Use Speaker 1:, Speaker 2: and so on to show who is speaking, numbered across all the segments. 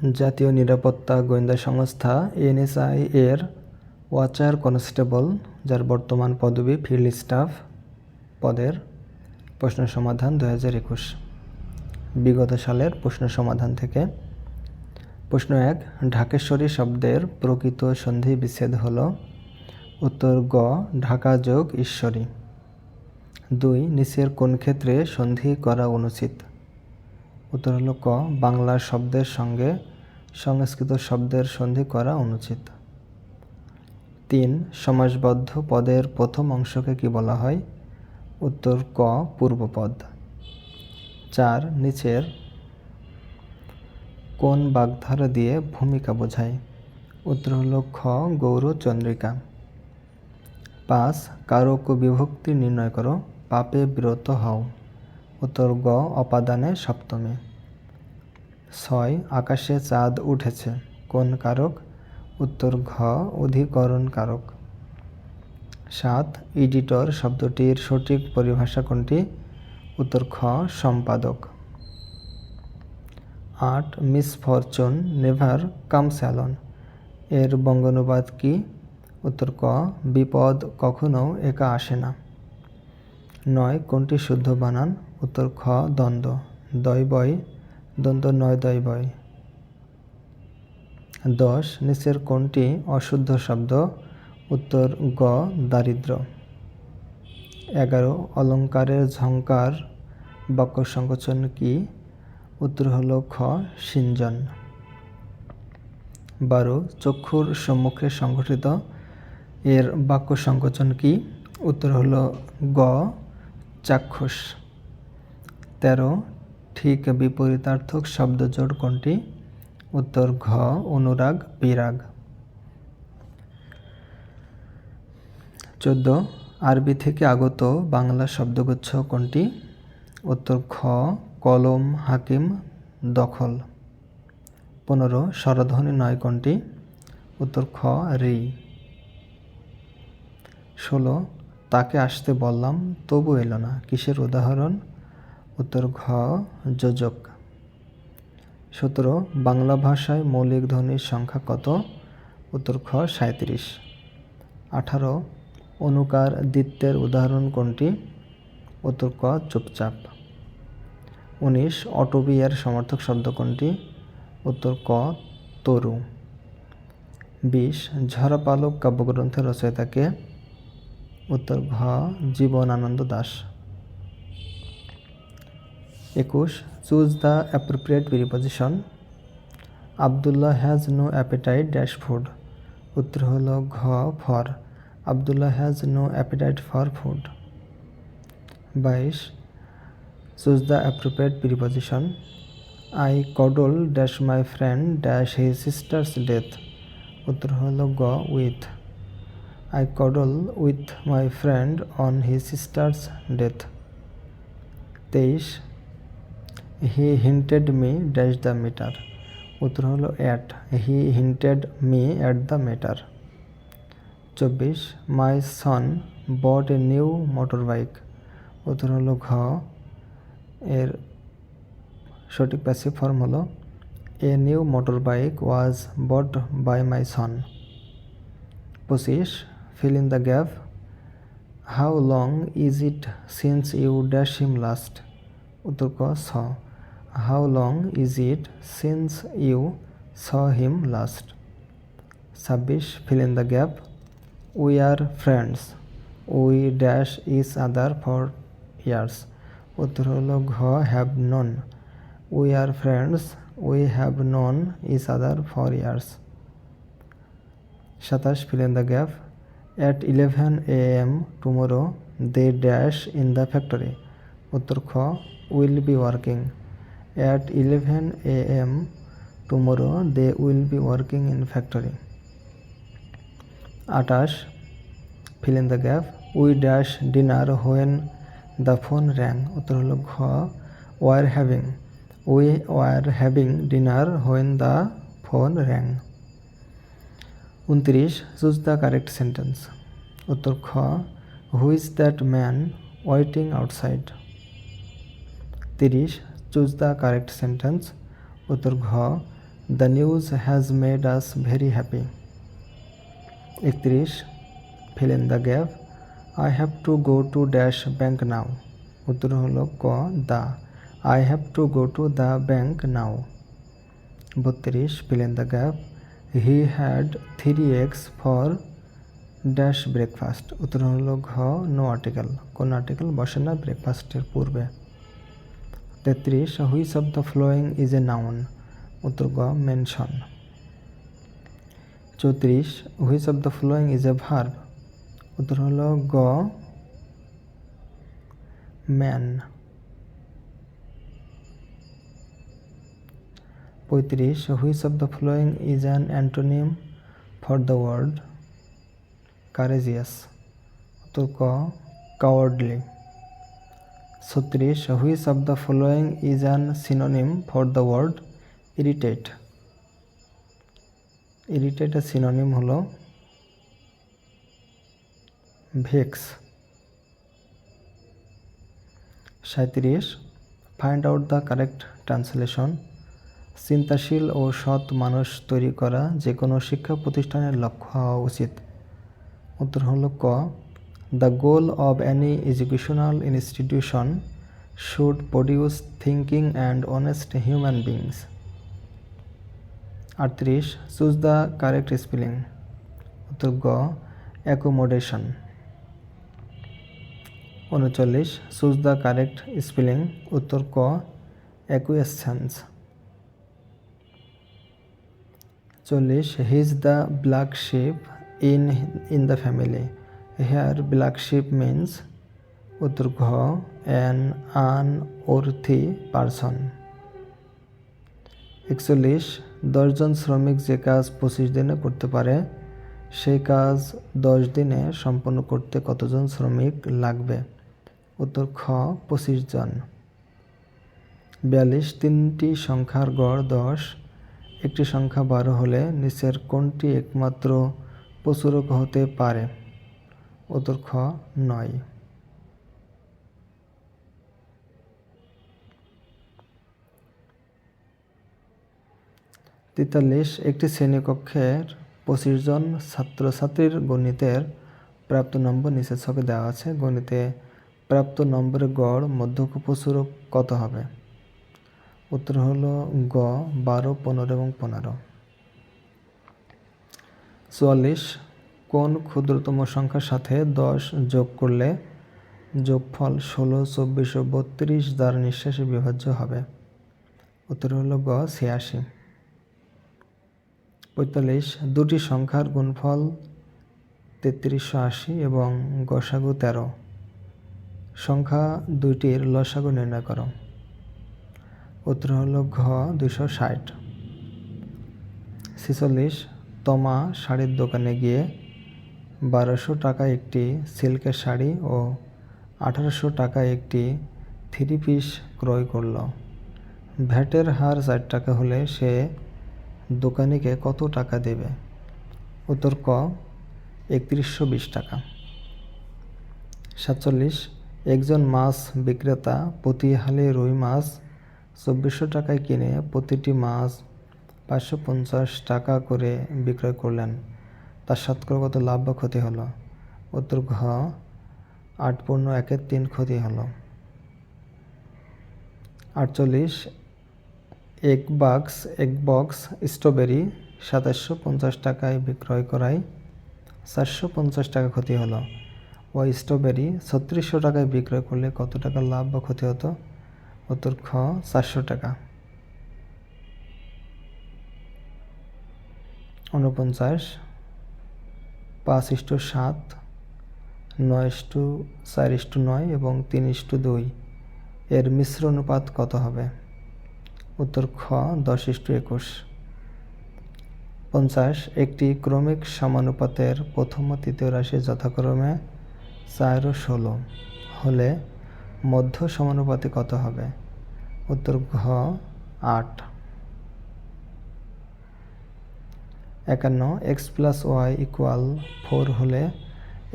Speaker 1: জাতীয় নিরাপত্তা গোয়েন্দা সংস্থা এনএসআই এর ওয়াচার কনস্টেবল, যার বর্তমান পদবি ফিল্ড স্টাফ পদের প্রশ্ন সমাধান দু হাজার একুশ। বিগত সালের প্রশ্ন সমাধান থেকে প্রশ্ন এক, ঢাকেশ্বরী শব্দের প্রকৃত সন্ধি বিচ্ছেদ হল উত্তর গ, ঢাকা যোগ ঈশ্বরী। দুই, নিচের কোন ক্ষেত্রে সন্ধি করা অনুচিত? উত্তর হল ক বাংলা শব্দের সঙ্গে সংস্কৃত শব্দের সন্ধি করা অনুচিত। তিন, সমাসবদ্ধ পদের প্রথম অংশকে কি বলা হয়? উত্তর, ক পূর্বপদ চার, নিচের কোন বাগধারা দিয়ে ভূমিকা বোঝায়? উত্তর হলো খ গৌরচন্দ্রিকা পাঁচ, কারক বিভক্তি নির্ণয় করো, পাপে বিরত হও। উত্তর, গ, অপাদানে সপ্তমে। ছয়, আকাশে চাঁদ উঠেছে, কোন কারক? উত্তর ঘ, অধিকরণ কারক। সাত, এডিটর শব্দটির সঠিক পরিভাষা কোনটি? উত্তর খ, সম্পাদক। আট misfortune never comes alone এর বঙ্গানুবাদ কি? উত্তর ক, বিপদ কখনো একা আসে না। নয়, কোনটি শুদ্ধ বানান? উত্তর খ, দ্বন্দ্ব। দয় বয় দ্বন্দ্ব নয় দয় বয় দশ, নিচের কোনটি অশুদ্ধ শব্দ, উত্তর গ, দারিদ্র। এগারো, অলঙ্কারের ঝঙ্কার বাক্য সংকোচন কি? উত্তর হল খ, সিঞ্জন। বারো, চক্ষুর সম্মুখে সংঘটিত, এর বাক্য সংকোচন কি? উত্তর হল গ, চাক্ষুষ। তেরো ঠিক বিপরীতার্থক শব্দজোড় কোনটি? উত্তর ঘ, অনুরাগ, বিরাগ। চোদ্দ, আরবি থেকে আগত বাংলা শব্দগুচ্ছ কোনটি? উত্তর খ কলম, হাকিম, দখল। পনেরো, স্বরধ্বনি নয় কোনটি? উত্তর খ রি। ষোলো, তাকে আসতে বললাম, তবু এলো না, কিসের উদাহরণ? উত্তর ঘ, যোজক। সতেরো, বাংলা ভাষায় মৌলিক ধ্বনির সংখ্যা কত? উত্তর খ সাঁত্রিশ আঠারো, অনুকার দ্বিত্বের উদাহরণ কোনটি? উত্তর ক, চুপচাপ। উনিশ, অটোবিয়ার সমর্থক শব্দ কোনটি? উত্তর ক, তরু। বিশ ঝরা পালক কাব্যগ্রন্থের রচয়িতাকে? উত্তর ঘ, জীবনানন্দ দাস। একুশ choose the appropriate preposition Abdullah has no appetite dash food উত্তর হল ঘ for Abdullah has no appetite for food বাইশ choose the appropriate preposition I cuddle dash my friend dash his sister's death উত্তর হল গ with I cuddle with my friend on his sister's death তেইশ he hinted me dash the matter উত্তর হলো at he hinted me at the matter চব্বিশ my son bought a new motor bike উত্তর হলো ঘ, এর সঠিক প্যাসিভ ফর্ম হলো a new motor bike was bought by my son পঁচিশ fill in the gap. How long is it since you dash him last উত্তর ক ছ how long is it since you saw him last ছাব্বিশ fill in the gap we are friends we dash each other for years উত্তর হল ঘ have known we are friends we have known each other for years সাতাশ fill in the gap at eleven A M tomorrow they dash in the factory উত্তর খ will be working at 11 a.m. tomorrow they will be working in factory আটাশ fill in the gap we dash dinner when the phone rang উত্তর হলো ঘ were having we were having dinner when the phone rang উনত্রিশ choose the correct sentence উত্তর খ who's that man waiting outside তিরিশ choose the correct sentence উত্তর ঘ the news has made us very happy একত্রিশ fill in the gap I have to go to dash bank now উত্তর হলো ক the I have to go to the bank now বত্রিশ fill in the gap he had three eggs for dash breakfast উত্তর হলো ঘ no article কোন article বসে না ব্রেকফাস্টের পূর্বে তেত্রিশ which of the following is a noun, উত্তর গ, মেনশন। চৌত্রিশ which of the following is a verb, উত্তর হলো গ, ম্যান। পঁয়ত্রিশ which of the following is an antonym for the word, courageous, উত্তর ক, কাওয়ার্ডলি। ছত্রিশ, which of the following is an synonym for the word irritate. ইরিটেটের synonym হলো vex. সাঁত্রিশ find out the correct translation. চিন্তাশীল ও সৎ মানুষ তৈরি করা যে কোনো শিক্ষা প্রতিষ্ঠানের লক্ষ্য হওয়া উচিত। উত্তর হলো ক। The goal of any educational institution should produce thinking and honest human beings আটত্রিশ চুজ দ্য কারেক্ট স্পেলিং উত্তর গ অ্যাকোমোডেশন উনচল্লিশ চুজ দ্য কারেক্ট স্পেলিং উত্তর ক অ্যাকুয়েসেন্স চল্লিশ he's the black sheep in in the family here black sheep means উত্তর ঘ an An worthy person. একচল্লিশ, দশজন শ্রমিক যে কাজ পঁচিশ দিনে করতে পারে, সেই কাজ দশ দিনে সম্পন্ন করতে কতজন শ্রমিক লাগবে? উত্তর খ, পঁচিশ জন। বিয়াল্লিশ, তিনটি সংখ্যার গড় দশ, একটি সংখ্যা বারো হলে নিচের কোনটি একমাত্র প্রচুরক হতে পারে? খ নয়। তেতাল্লিশ, একটি শ্রেণীকক্ষের পঁচিশ জন ছাত্রছাত্রীর গণিতের প্রাপ্ত নম্বর নিচের ছকে দেওয়া আছে। গণিতে প্রাপ্ত নম্বরের গড় মধ্যক প্রচুরক কত হবে? উত্তর হলো গ, বারো, পনেরো এবং পনেরো। চুয়াল্লিশ কোন ক্ষুদ্রতম সংখ্যার সাথে দশ যোগ করলে যোগফল ষোলো, চব্বিশ ও বত্রিশ দ্বারা নিঃশ্বাসে বিভাজ্য হবে? উত্তর হলো গ, ছিয়াশি। পঁয়তাল্লিশ, দুটি সংখ্যার গুণফল তেত্রিশশো আশি এবং গসাগু তেরো। সংখ্যা দুইটির লসাগু নির্ণয় করো। উত্তর হলো ঘ দুশো ষাট। ছেচল্লিশ, তমা শাড়ির দোকানে গিয়ে বারোশো টাকা একটি সিল্কের শাড়ি ও আঠারোশো টাকা একটি থ্রি পিস ক্রয় করল। ভ্যাটের হার চার টাকা হলে সে দোকানিকে কত টাকা দেবে? উত্তর ক, একত্রিশশো বিশ টাকা। সাতচল্লিশ, একজন মাছ বিক্রেতা প্রতি হালে রুই মাছ চব্বিশশো টাকায় কিনে প্রতিটি মাছ পাঁচশো পঞ্চাশ টাকা করে বিক্রয় করলেন। তার শতকরা কত লাভ বা ক্ষতি হলো? উত্তর ঘ, আট পূর্ণ একের তিন ক্ষতি হলো। আটচল্লিশ, এক বাক্স, এক বক্স, স্ট্রবেরি সাতাশশো পঞ্চাশ টাকায় বিক্রয় করায় চারশো পঞ্চাশ টাকা ক্ষতি হলো। ওই স্ট্রবেরি ছত্রিশশো টাকায় বিক্রয় করলে কত টাকা লাভ বা ক্ষতি হতো? উত্তর খ চারশো টাকা। উনপঞ্চাশ পাঁচ ইস্টু সাত, নয় ইস্টু চার ইস্টু নয় এবং তিন ইস্টু দুই। এর মিশ্র অনুপাত কত হবে? উত্তর খ, দশ ইস্টু একুশ। পঞ্চাশ, একটি ক্রমিক সমানুপাতের প্রথম ও তৃতীয় রাশি যথাক্রমে চার ও ষোলো। হলে মধ্য সমানুপাতে কত হবে? উত্তর ঘ, আট। একান্ন X plus Y equal four হলে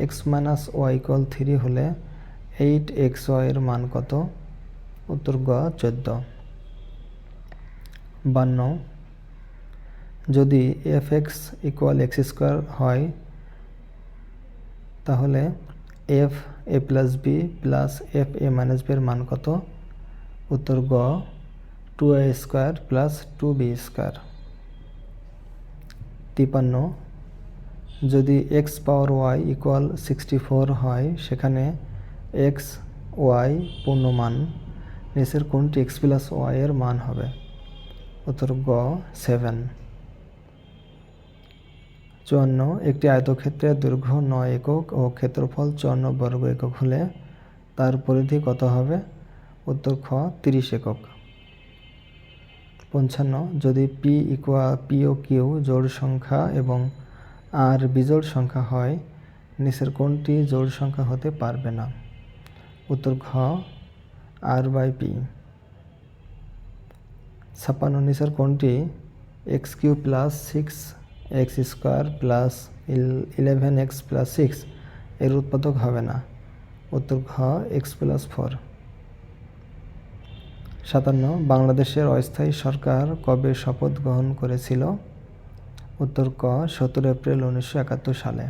Speaker 1: X minus Y equal three হলে এইট এক্স ওয়াইয়ের মান কত? উত্তর গ, চোদ্দ। বান্ন, যদি F X equal X square হয়, তাহলে F A plus B plus F A minus B এর মান কত? উত্তর গ two A square plus two B square তিপান্ন যদি X power Y equal sixty four হয়, সেখানে এক্স ওয়াই পূর্ণমান, নিচের কোনটি এক্স প্লাস ওয়াই এর মান হবে? উত্তর গ সেভেন চুয়ান্ন, একটি আয়তক্ষেত্রের দৈর্ঘ্য নয় একক ও ক্ষেত্রফল চুয়ান্ন বর্গ একক হলে তার পরিধি কত হবে? উত্তর খ, তিরিশ একক। পঞ্চান্ন, যদি পি ইকুয়া পি ও কিউ জোড় সংখ্যা এবং আর বিজোড় সংখ্যা হয়, নিচের কোনটি জোড় সংখ্যা হতে পারবে না। উত্তর ঘ আর বাই পি ছাপ্পান্ন, নিচের কোনটি X cube plus six X square plus eleven X plus six এর উৎপাদক হবে না। উত্তর ঘ এক্স প্লাস ফোর সাতান্ন, বাংলাদেশের অস্থায়ী সরকার কবে শপথ গ্রহণ করেছিল? উত্তর ক সতেরো এপ্রিল উনিশশো একাত্তর সালে।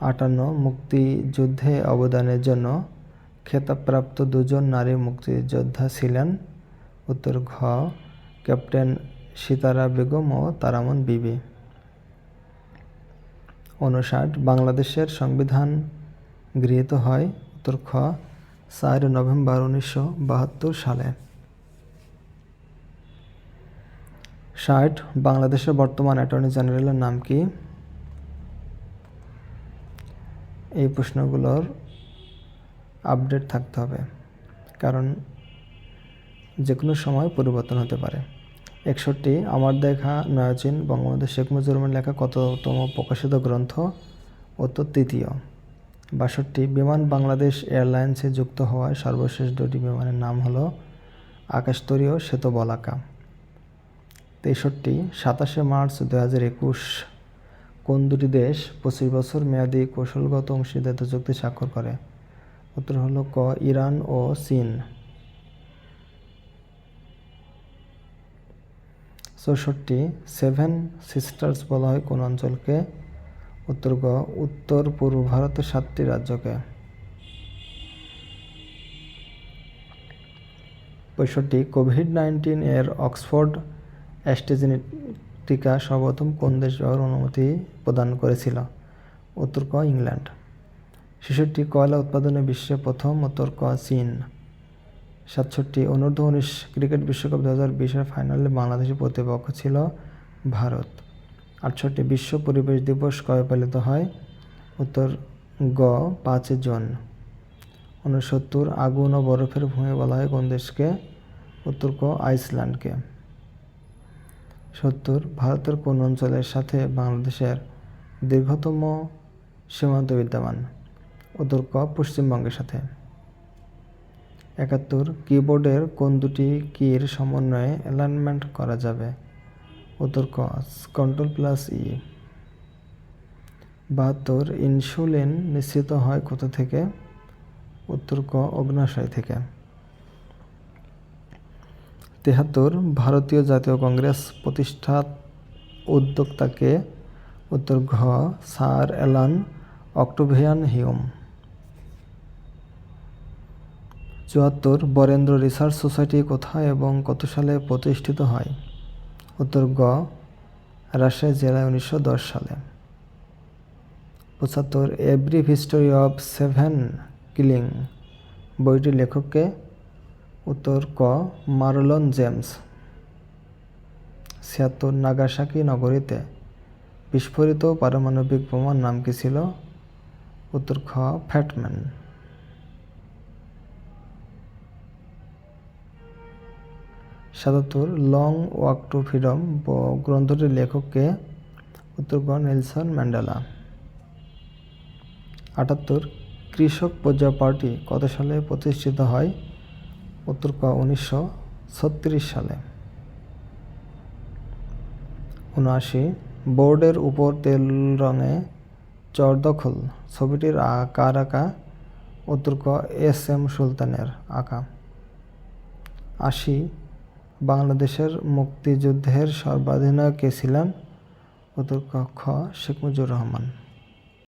Speaker 1: আটান্ন, মুক্তিযুদ্ধে অবদানের জন্য খেতাবপ্রাপ্ত দুজন নারী মুক্তিযোদ্ধা ছিলেন। উত্তর ঘ, ক্যাপ্টেন সিতারা বেগম ও তারামন বিবি। উনষাট, বাংলাদেশের সংবিধান গৃহীত হয়। উত্তর খ চার নভেম্বর উনিশশো বাহাত্তর সালে। ষাট, বাংলাদেশের বর্তমান অ্যাটর্নি জেনারেলের নাম কি? এই প্রশ্নগুলোর আপডেট থাকতে হবে, কারণ যে কোনো সময় পরিবর্তন হতে পারে। একষট্টি, আমার দেখা নয়াচিন বঙ্গবন্ধু শেখ মুজিবুর লেখা কততম প্রকাশিত গ্রন্থ? উত্তর তৃতীয়। বাষট্টি বিমান বাংলাদেশ এয়ারলাইন্সে যুক্ত হওয়ায় সর্বশেষ দুটি বিমানের নাম হলো আকাশতরীয় শ্বেত বলাকা তেষট্টি, সাতাশে মার্চ দু হাজার একুশ, কোন দুটি দেশ পঁচিশ বছর মেয়াদী কৌশলগত অংশীদারিত্ব চুক্তি স্বাক্ষর করে? উত্তর হলো ক, ইরান ও চীন। চৌষট্টি, সেভেন সিস্টার্স বলা হয় কোন অঞ্চলকে উত্তর গ উত্তর পূর্ব ভারতের সাতটি রাজ্যকে। পঁয়ষট্টি, কোভিড নাইন্টিন এর অক্সফোর্ড অ্যাস্ট্রাজেনেটিকা সর্বপ্রথম কোন দেশ ব্যবহার অনুমতি প্রদান করেছিল? উত্তর ক, ইংল্যান্ড। ছেষট্টি, কয়লা উৎপাদনে বিশ্বে প্রথম। উত্তর ক, চীন। সাতষট্টি অনূর্ধ্ব উনিশ ক্রিকেট বিশ্বকাপ দু হাজার বিশের ফাইনালে বাংলাদেশের প্রতিপক্ষ ছিল ভারত। আটষট্টি বিশ্ব পরিবেশ দিবস কবে পালিত হয়? উত্তর গ পাঁচই জুন। উনসত্তর আগুন ও বরফের ভূমি বলা হয় কোন দেশকে? উত্তর ক, আইসল্যান্ডকে। সত্তর, ভারতের কোন অঞ্চলের সাথে বাংলাদেশের দীর্ঘতম সীমান্ত বিদ্যমান? উত্তর ক, পশ্চিমবঙ্গের সাথে। একাত্তর, কিবোর্ডের কোন দুটি কির সমন্বয়ে অ্যালাইনমেন্ট করা যাবে? উত্তর ক কন্ট্রোল প্লাস ই বাহাত্তর ইনসুলিন নিশ্চিত হয় কোথা থেকে? উত্তর ক অগ্নাশয় থেকে। তেহাত্তর, ভারতীয় জাতীয় কংগ্রেস প্রতিষ্ঠা উদ্যোক্তাকে উত্তর ঘ, স্যার অ্যালান অক্টোভিয়ান হিউম। চুয়াত্তর, বরেন্দ্র রিসার্চ সোসাইটি কোথায় এবং কত সালে প্রতিষ্ঠিত হয়? উত্তর গ, রাজশাহী জেলায় উনিশশো দশ সালে। পঁচাত্তর, every history of seven killing বইটির লেখককে। উত্তর ক, মার্লন জেমস। ছিয়াত্তর, নাগাসাকি নগরীতে বিস্ফোরিত পারমাণবিক বোমার নাম কি ছিল? উত্তর খ, ফ্যাটম্যান। সাতাত্তর লং ওয়াক টু ফ্রিডম গ্রন্থটির লেখককে উত্তর গ নেলসন ম্যান্ডেলা। আটাত্তর কৃষক প্রজা পার্টি কত সালে প্রতিষ্ঠিত হয়? উত্তর ক, উনিশশো সালে। উনআশি বোর্ডের উপর তেল রঙে চর দখল, ছবিটির কার আঁকা। উত্তর এস এম সুলতানের আঁকা। আশি বাংলাদেশের মুক্তিযুদ্ধের সর্বাধিনায়কে ছিলেন? অধ্যক্ষ শেখ মুজিবুর রহমান।